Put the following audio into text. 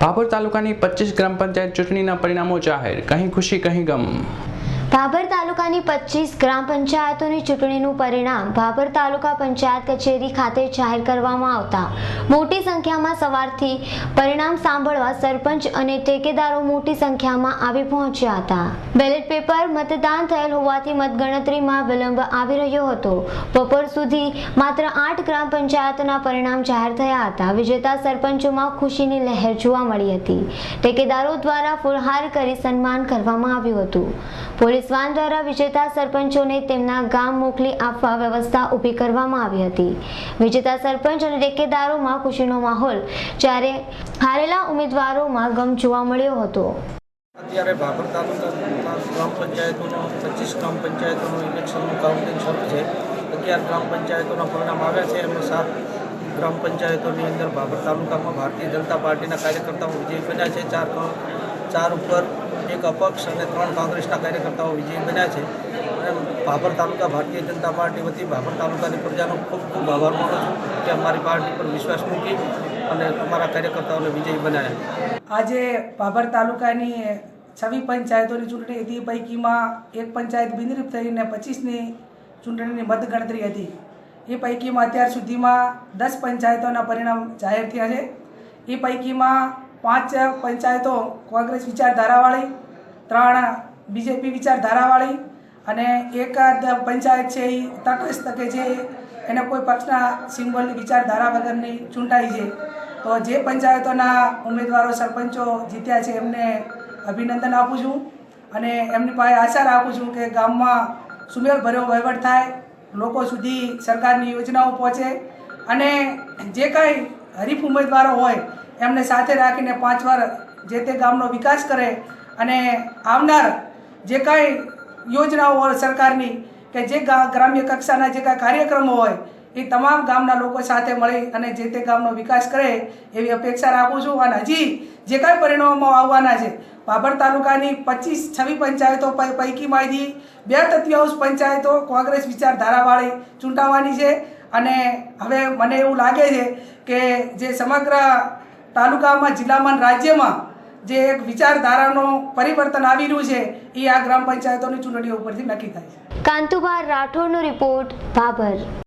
ભાભર તાલુકાની પચીસ ગ્રામ પંચાયત ચૂંટણીના પરિણામો જાહેર. કહી ખુશી કહી ગમ. ભાભર તાલુકાની પચીસ ગ્રામ પંચાયતોની ચૂંટણીનું પરિણામ ભાભર તાલુકા પંચાયત કચેરી ખાતે જાહેર કરવામાં આવતા. મોટી સંખ્યામાં સવારથી પરિણામ સાંભળવા સરપંચ અને ટેકેદારો મોટી સંખ્યામાં આવી પહોંચ્યા હતા. બેલેટ પેપર મતદાન થયેલ હોવાથી મતગણતરીમાં વિલંબ આવી રહ્યો હતો. બપોર સુધી માત્ર આઠ ગ્રામ પંચાયતોના પરિણામ જાહેર થયા હતા. વિજેતા સરપંચોમાં ખુશીની લહેર જોવા મળી હતી. ટેકેદારો દ્વારા ફુલહાર કરી સન્માન કરવામાં આવ્યું હતું. પોલીસ વાન દ્વારા વિજેતા સરપંચોને તેમના ગામ મોકલી આપવા વ્યવસ્થા ઊભી કરવામાં આવી હતી. વિજેતા સરપંચ અને ટેકેદારોમાં ખુશીનો માહોલ, જ્યારે હારેલા ઉમેદવારોમાં ગમ જોવા મળ્યો હતો. અત્યારે ભાભર તાલુકાના ગ્રામ પંચાયતોનો પચીસ ગ્રામ પંચાયતોનું ઇલેક્શનનું કાઉન્ટિંગ શરૂ છે. અગિયાર ગ્રામ પંચાયતોના પરિણામ આવ્યા છે એમાં સાત ગ્રામ પંચાયતોની અંદર ભાભર તાલુકામાં ભારતીય જનતા પાર્ટીના કાર્યકર્તાઓ વિજય બન્યા છે. ચાર ચાર ઉપર એક અપક્ષ અને ત્રણ કોંગ્રેસના કાર્યકર્તાઓ વિજયી બન્યા છે. અને ભાભર તાલુકા ભારતીય જનતા પાર્ટી વતી ભાભર તાલુકાની પ્રજાનો ખૂબ ખૂબ આભાર માનું છું કે અમારી પાર્ટી પર વિશ્વાસ મૂકી અને અમારા કાર્યકર્તાઓને વિજયી બનાવ્યા. આજે ભાભર તાલુકાની છવ્વીસ પંચાયતોની ચૂંટણી હતી. પૈકીમાં એક પંચાયત બિનરીફ થઈને પચીસની ચૂંટણીની મતગણતરી હતી. એ પૈકીમાં અત્યાર સુધીમાં દસ પંચાયતોના પરિણામ જાહેર થયા છે. એ પૈકીમાં પાંચ પંચાયતો, કોંગ્રેસ વિચારધારાવાળી, ત્રણ બીજેપી વિચારધારાવાળી અને એકાદ પંચાયત છે એ તટસ્થ કે જે એને કોઈ પક્ષના સિમ્બોલની વિચારધારા વગરની ચૂંટાઈ છે. તો જે પંચાયતોના ઉમેદવારો, સરપંચો જીત્યા છે એમને અભિનંદન આપું છું અને એમની પાસે આશા રાખું છું કે ગામમાં સુમેળભર્યો વહીવટ થાય, લોકો સુધી સરકારની યોજનાઓ પહોંચે અને જે કાંઈ હરીફ ઉમેદવારો હોય એમને સાથે રાખીને પાંચ વાર જે તે ગામનો વિકાસ કરે અને આવનાર જે કાંઈ યોજનાઓ હોય સરકારની કે જે ગ્રામ્ય કક્ષાના જે કાંઈ કાર્યક્રમો હોય, એ તમામ ગામના લોકો સાથે મળી અને જે તે ગામનો વિકાસ કરે એવી અપેક્ષા રાખું છું. અને હજી જે કાંઈ પરિણામો આવવાના છે, બાબર તાલુકાની પચીસ છવી પંચાયતો પૈકીમાંથી બે તૃતીયાંશ પંચાયતો કોંગ્રેસ વિચારધારાવાળી ચૂંટાવાની છે. અને હવે મને એવું લાગે છે કે જે સમગ્ર તાલુકામાં, જિલ્લામાં રાજ્યમાં જે એક વિચારધારાનો પરિવર્તન આવી રહ્યું છે, એ આ ગ્રામ પંચાયતોની ચૂંટણીઓ ઉપરથી નક્કી થાય છે. કાંતુભા રાઠોડનો રિપોર્ટ, ભાભર.